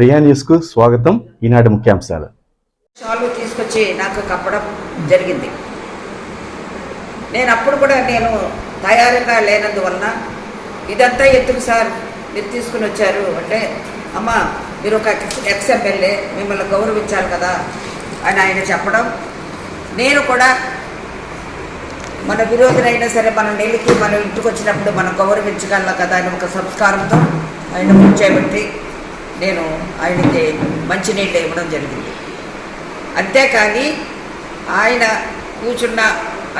ప్రియా న్యూస్కు స్వాగతం. ఈనాటి ముఖ్యాంశాలు. షాలు తీసుకొచ్చి నాకు కప్పడం జరిగింది. నేను అప్పుడు కూడా నేను తయారుగా లేనందువలన ఇదంతా ఎందుకు సార్ మీరు తీసుకుని వచ్చారు? అంటే అమ్మ మీరు ఒక ఎక్స్ ఎమ్మెల్యే మిమ్మల్ని గౌరవించాలి కదా అని ఆయన చెప్పడం. నేను కూడా మన విరోధులైనా సరే మన నెలకి మనం ఇంటికి వచ్చినప్పుడు మనం గౌరవించగలం కదా అని ఒక సంస్కారంతో ఆయన కూర్చోబెట్టి నేను ఆయనకి మంచినీళ్ళు ఇవ్వడం జరిగింది. అంతేకాని ఆయన కూర్చున్న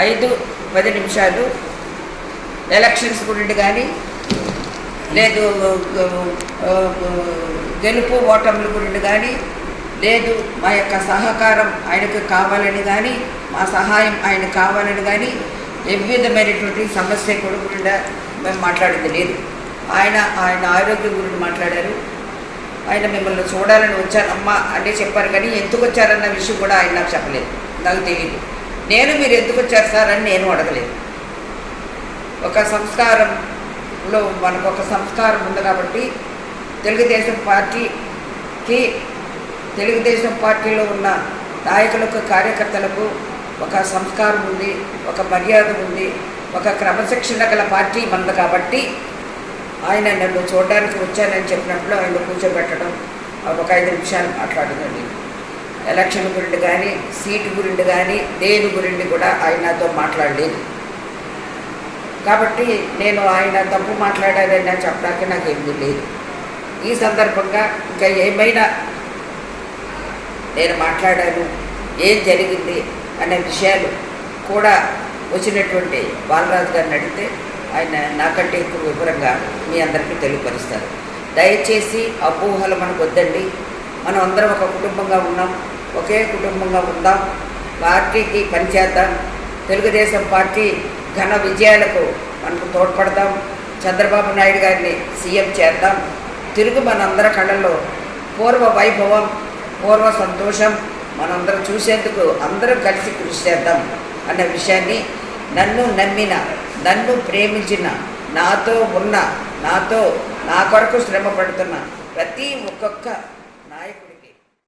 ఐదు పది నిమిషాలు ఎలక్షన్స్ గురించి కానీ లేదు గెలుపు ఓటముల గురించి కానీ లేదు మా యొక్క సహకారం ఆయనకు కావాలని కానీ మా సహాయం ఆయన కావాలని కానీ ఏ విధమైనటువంటి సమస్య కూడా గురించి మేము మాట్లాడింది లేదు. ఆయన ఆయన ఆరోగ్యం గురించి మాట్లాడారు. ఆయన మిమ్మల్ని చూడాలని వచ్చానమ్మా అంటే చెప్పారు కానీ ఎందుకు వచ్చారన్న విషయం కూడా ఆయన నాకు చెప్పలేదు. నాకు తెలియదు నేను మీరు ఎందుకు వచ్చారు సార్ అని నేను అడగలేదు. ఒక సంస్కారంలో మనకు ఒక సంస్కారం ఉంది కాబట్టి తెలుగుదేశం పార్టీకి తెలుగుదేశం పార్టీలో ఉన్న నాయకులకు కార్యకర్తలకు ఒక సంస్కారం ఉంది ఒక మర్యాద ఉంది ఒక క్రమశిక్షణ గల పార్టీ మనది కాబట్టి ఆయన నన్ను చూడడానికి వచ్చానని చెప్పినప్పుడు ఆయన కూర్చోబెట్టడం ఒక ఐదు నిమిషాలు మాట్లాడిందండి ఎలక్షన్ గురించి కానీ సీటు గురించి కానీ దేని గురించి కూడా ఆయన నాతో మాట్లాడలేదు. కాబట్టి నేను ఆయన తప్పు మాట్లాడారని చెప్పడానికి నాకు ఏమీ లేదు. ఈ సందర్భంగా ఇంకా ఏమైనా నేను మాట్లాడాను ఏం జరిగింది అనే విషయాలు కూడా వచ్చినటువంటి బాలరాజు గారిని అడిగితే ఆయన నాకంటే ఎక్కువ వివరంగా మీ అందరికీ తెలియపరుస్తారు. దయచేసి అపోహలు మనకు వద్దండి. మనం అందరం ఒక కుటుంబంగా ఉన్నాం. ఒకే కుటుంబంగా ఉందాం. పార్టీకి పనిచేద్దాం తెలుగుదేశం పార్టీ ఘన విజయాలకు మనకు తోడ్పడదాం చంద్రబాబు నాయుడు గారిని సీఎం చేద్దాం. తిరుగు మనందర కళల్లో పూర్వ వైభవం పూర్వ సంతోషం మనందరం చూసేందుకు అందరం కలిసి కృషి చేద్దాం అన్న విషయాన్ని నన్ను నమ్మిన నన్ను ప్రేమించిన నాతో ఉన్న నాతో నా కొరకు శ్రమ పడుతున్న ప్రతి ఒక్కొక్క